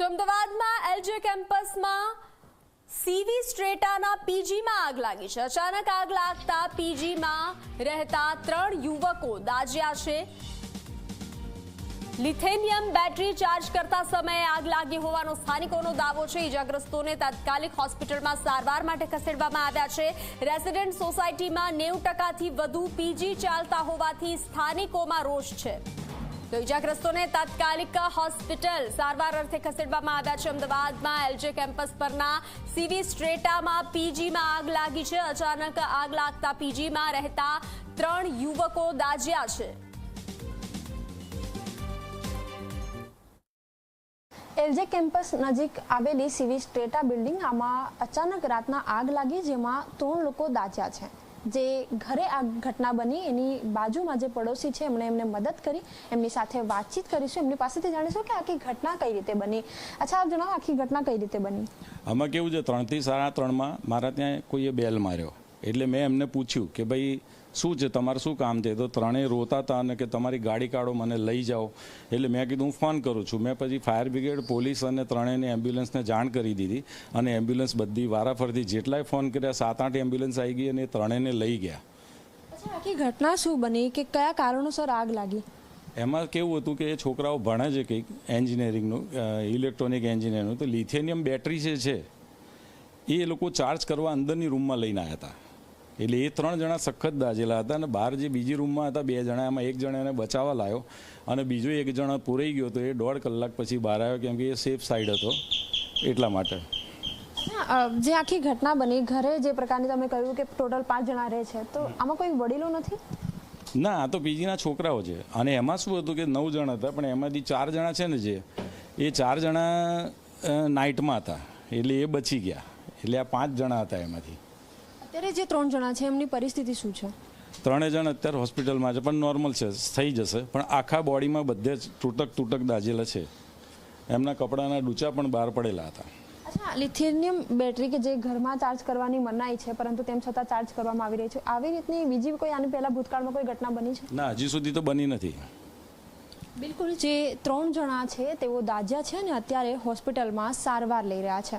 તો અમદાવાદમાં એલજે કેમ્પસમાં સીવી સ્ટ્રેટાના પીજીમાં આગ લાગી છે. અચાનક આગ લાગતા પીજીમાં રહેતા ત્રણ યુવકો દાજ્યા છે. લિથેનિયમ બેટરી ચાર્જ કરતા સમયે આગ લાગી હોવાનો સ્થાનિકોનો દાવો છે. ઇજાગ્રસ્તોને તાત્કાલિક હોસ્પિટલમાં સારવાર માટે ખસેડવામાં આવ્યા છે. રેસિડેન્ટ સોસાયટીમાં નેવું ટકાથી વધુ પીજી ચાલતા હોવાથી સ્થાનિકોમાં રોષ છે. તો ઇજાગ્રસ્તોને તાત્કાલિક હોસ્પિટલ સારવાર અર્થે ખસેડવામાં આવ્યા છે. અમદાવાદમાં એલજે કેમ્પસ પરના સીવી સ્ટ્રેટામાં પીજીમાં આગ લાગી છે. અચાનક આગ લાગતા પીજીમાં રહેતા ત્રણ યુવકો દાજ્યા છે. એલજે કેમ્પસ નજીક આવેલી સીવી સ્ટ્રેટા બિલ્ડિંગ, આમાં અચાનક રાતના આગ લાગી, જેમાં ત્રણ લોકો દાજ્યા છે. જે ઘરે આ ઘટના બની, એની બાજુમાં જે પડોશી છે, એમણે એમને મદદ કરી, એમની સાથે વાતચીત કરીશું, એમની પાસેથી જાણીશું કે આખી ઘટના કઈ રીતે બની. અચ્છા, આપ જણાવો આખી ઘટના કઈ રીતે બની? આમાં કેવું છે, ત્રણથી સાડા ત્રણમાં મારા ત્યાં કોઈએ બેલ માર્યો. એટલે મેં એમને પૂછ્યું કે ભાઈ શું છે તમારું શું કામ છે? તો ત્રણેય રોતા હતા અને કે તમારી ગાડી કાઢો મને લઈ જાઓ. એટલે મેં કીધું હું ફોન કરું છું. મેં પછી ફાયર બ્રિગેડ પોલીસ અને ત્રણેયને એમ્બ્યુલન્સને જાણ કરી દીધી અને એમ્બ્યુલન્સ બધી વારાફરતી જેટલાય ફોન કર્યા સાત આઠ એમ્બ્યુલન્સ આવી ગઈ અને એ ત્રણેયને લઈ ગયા. આખી ઘટના શું બની? કે કયા કારણોસર આગ લાગી? એમાં કેવું હતું કે એ છોકરાઓ ભણે છે કંઈક એન્જિનિયરિંગનું ઇલેક્ટ્રોનિક એન્જિનિયરનું. તો લિથેનિયમ બેટરી જે છે એ લોકો ચાર્જ કરવા અંદરની રૂમમાં લઈને આવ્યા હતા. એટલે એ ત્રણ જણા સખત દાજેલા હતા અને બહાર જે બીજી રૂમમાં હતા બે જણા એમાં એક જણા એને બચાવવા લાવ્યો અને બીજો એક જણા પૂરાઈ ગયો તો એ દોઢ કલાક પછી બહાર આવ્યો કેમ કે એ સેફ સાઈડ હતો એટલા માટે. જે આખી ઘટના બની ઘરે જે પ્રકારની તમે કહ્યું કે ટોટલ પાંચ જણા રહે છે તો આમાં કોઈ વડીલો નથી? ના આ તો પીજીના છોકરાઓ છે. અને એમાં શું હતું કે નવ જણા હતા પણ એમાંથી ચાર જણા છે ને જે એ ચાર જણા નાઇટમાં હતા. એટલે એ બચી ગયા. એટલે આ પાંચ જણા હતા એમાંથી. અત્યારે જે ત્રણ જણા છે એમની પરિસ્થિતિ શું છે? ત્રણેય જણ અત્યારે હોસ્પિટલમાં છે પણ નોર્મલ છે થઈ જશે. પણ આખા બોડીમાં બધે જ તૂટક તૂટક દાજેલા છે. એમના કપડાના ડૂચા પણ બહાર પડેલા હતા. અચ્છા લિથિયમ બેટરી કે જે ઘરમાં ચાર્જ કરવાની મનાઈ છે પરંતુ તેમ છતાં ચાર્જ કરવામાં આવી રહી છે. આવી રીતની બીજી કોઈ આની પહેલા ભૂતકાળમાં કોઈ ઘટના બની છે? ના હજી સુધી તો બની નથી. બિલકુલ જે ત્રણ જણા છે તેઓ દાજ્યા છે અને અત્યારે હોસ્પિટલમાં સારવાર લઈ રહ્યા છે.